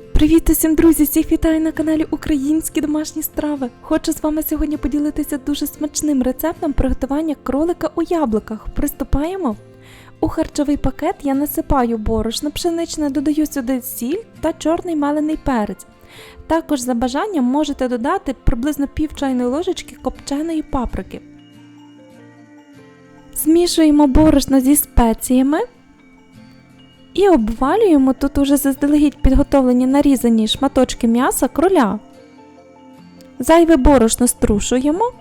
Привіт усім друзі! Всіх вітаю на каналі Українські домашні страви. Хочу з вами сьогодні поділитися дуже смачним рецептом приготування кролика у яблуках. Приступаємо. У харчовий пакет я насипаю борошно пшеничне, додаю сюди сіль та чорний мелений перець. Також за бажанням можете додати приблизно пів чайної ложечки копченої паприки. Змішуємо борошно зі спеціями. І обвалюємо тут уже заздалегідь підготовлені нарізані шматочки м'яса кроля. Зайве борошно струшуємо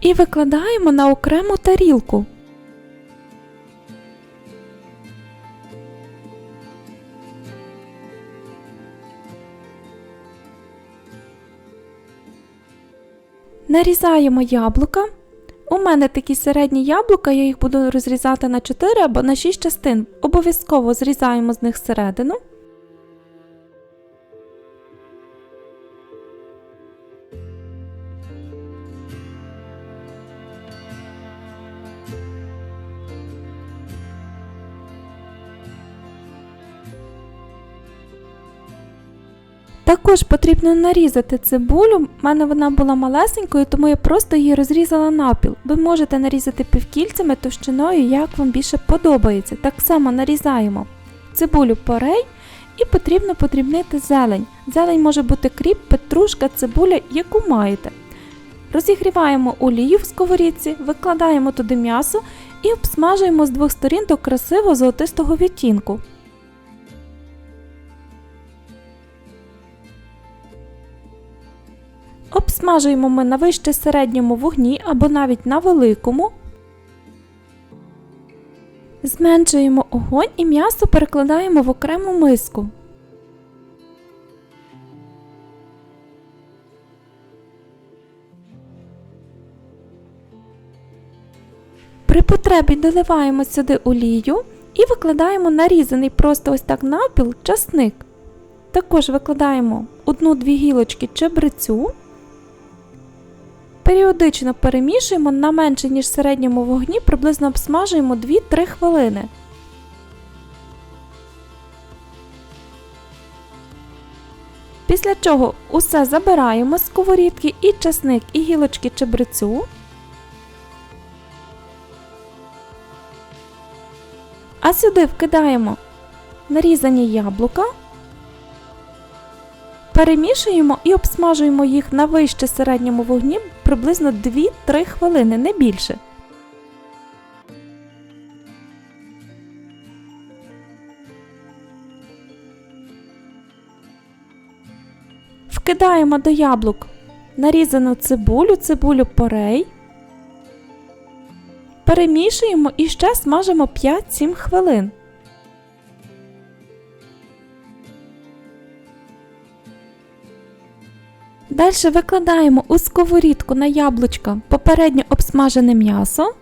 і викладаємо на окрему тарілку. Нарізаємо яблука. У мене такі середні яблука, я їх буду розрізати на 4 або на 6 частин. Обов'язково зрізаємо з них середину. Також потрібно нарізати цибулю. У мене вона була малесенькою, тому я просто її розрізала напіл. Ви можете нарізати півкільцями товщиною, як вам більше подобається. Так само нарізаємо цибулю порей і потрібно подрібнити зелень. Зелень може бути кріп, петрушка, цибуля, яку маєте. Розігріваємо олію в сковорідці, викладаємо туди м'ясо і обсмажуємо з двох сторін до красивого золотистого відтінку. Обсмажуємо ми на вище середньому вогні або навіть на великому. Зменшуємо огонь і м'ясо перекладаємо в окрему миску. При потребі доливаємо сюди олію і викладаємо нарізаний просто ось так напіл часник. Також викладаємо одну-дві гілочки чебрецю. Періодично перемішуємо на менше, ніж середньому вогні, приблизно обсмажуємо 2-3 хвилини. Після чого усе забираємо з сковорідки і часник, і гілочки чебрецю. А сюди вкидаємо нарізані яблука. Перемішуємо і обсмажуємо їх на вище середньому вогні приблизно 2-3 хвилини, не більше. Вкидаємо до яблук нарізану цибулю, цибулю порей. Перемішуємо і ще смажимо 5-7 хвилин. Далі викладаємо у сковорідку на яблучка попередньо обсмажене м'ясо.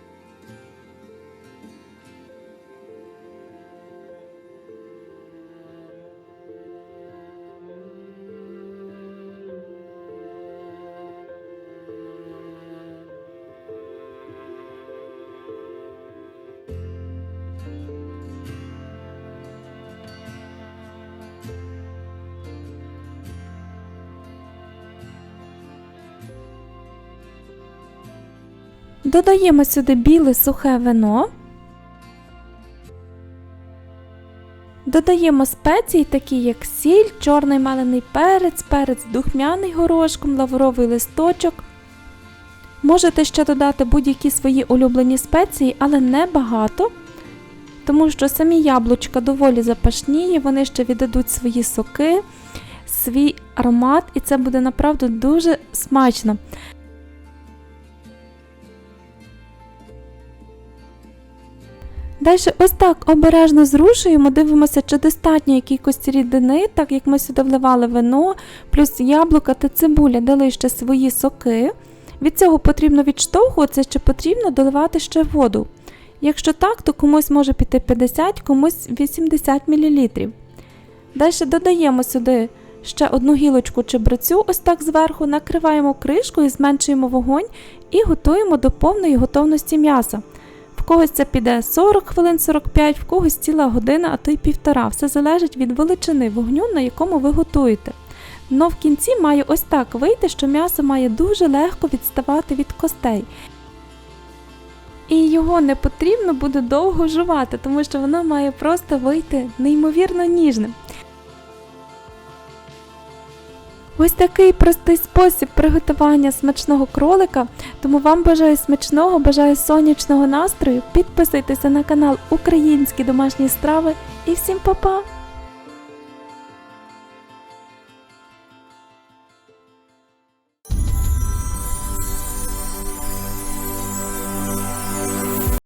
Додаємо сюди біле сухе вино. Додаємо спеції, такі як сіль, чорний малений перець, перець духмяний горошком, лавровий листочок. Можете ще додати будь-які свої улюблені спеції, але не багато, тому що самі яблучка доволі запашні, вони ще віддадуть свої соки, свій аромат, і це буде направду дуже смачно. Далі ось так обережно зрушуємо, дивимося, чи достатньої кількості рідини, так як ми сюди вливали вино, плюс яблука та цибуля дали ще свої соки. Від цього потрібно відштовхуватися, чи потрібно доливати ще воду. Якщо так, то комусь може піти 50, комусь 80 мл. Далі додаємо сюди ще одну гілочку чи чебрецю, ось так зверху, накриваємо кришкою, зменшуємо вогонь і готуємо до повної готовності м'яса. В когось це піде 40 хвилин 45, в когось ціла година, а то й півтора. Все залежить від величини вогню, на якому ви готуєте. Но в кінці має ось так вийти, що м'ясо має дуже легко відставати від костей. І його не потрібно буде довго жувати, тому що воно має просто вийти неймовірно ніжним. Ось такий простий спосіб приготування смачного кролика. Тому вам бажаю смачного, бажаю сонячного настрою. Підписуйтеся на канал Українські домашні страви і всім па-па!